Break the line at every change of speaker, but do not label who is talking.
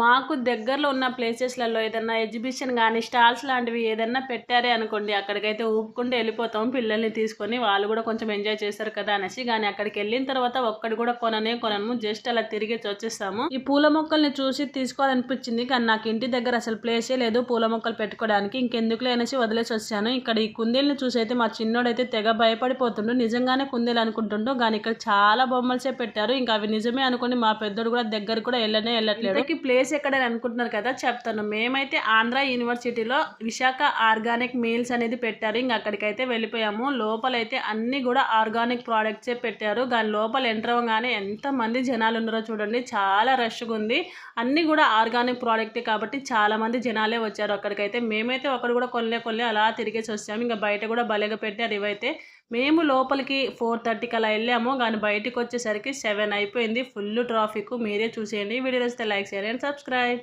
మాకు దగ్గరలో ఉన్న ప్లేసెస్లలో ఏదన్నా ఎగ్జిబిషన్ కానీ స్టాల్స్ లాంటివి ఏదన్నా పెట్టారే అనుకోండి అక్కడికైతే ఊపుకుంటూ వెళ్ళిపోతాం. పిల్లల్ని తీసుకొని వాళ్ళు కూడా కొంచెం ఎంజాయ్ చేస్తారు కదా అనేసి. కానీ అక్కడికి వెళ్ళిన తర్వాత ఒక్కడి కూడా కొననే కొనము. జస్ట్ అలా తిరిగి వచ్చేస్తాము. ఈ పూల మొక్కల్ని చూసి తీసుకోవాలనిపించింది. కానీ నాకు ఇంటి దగ్గర అసలు ప్లేసే లేదు పూల మొక్కలు పెట్టుకోవడానికి. ఇంకెందుకులే అనేసి వదిలేసి వచ్చాను. ఇక్కడ ఈ కుందేల్ని చూసి అయితే మా చిన్నోడైతే తెగ భయపడిపోతుండు. నిజంగానే కుందేలు అనుకుంటుండు. కానీ ఇక్కడ చాలా బొమ్మలసే పెట్టారు. ఇంకా అవి నిజమే అనుకుని మా పెద్దోడు కూడా దగ్గర కూడా వెళ్ళనే వెళ్ళట్లేదు. ప్లేస్ ప్లేస్ ఎక్కడని అనుకుంటున్నారు కదా చెప్తాను. మేమైతే ఆంధ్ర యూనివర్సిటీలో విశాఖ ఆర్గానిక్ మీల్స్ అనేది పెట్టారు. ఇంకా అక్కడికైతే వెళ్ళిపోయాము. లోపలైతే అన్ని కూడా ఆర్గానిక్ ప్రోడక్ట్సే పెట్టారు. దాని లోపల ఎంటర్ అవ్వగానే ఎంత మంది జనాలు ఉన్నారో చూడండి. చాలా రష్గా ఉంది. అన్ని కూడా ఆర్గానిక్ ప్రోడక్టే కాబట్టి చాలామంది జనాలే వచ్చారు అక్కడికైతే. మేమైతే ఒకరు కూడా కొనలే కొనలే అలా తిరిగేసి వచ్చాము. ఇంకా బయట కూడా భలేగా పెట్టారు ఇవైతే మేము లోపలికి ఫోర్ థర్టీకి అలా వెళ్ళాము. కానీ బయటకు వచ్చేసరికి సెవెన్ అయిపోయింది. ఫుల్ ట్రాఫిక్ మీరే చూసేయండి. వీడియో వస్తే లైక్ చేయండి అండ్ సబ్స్క్రైబ్.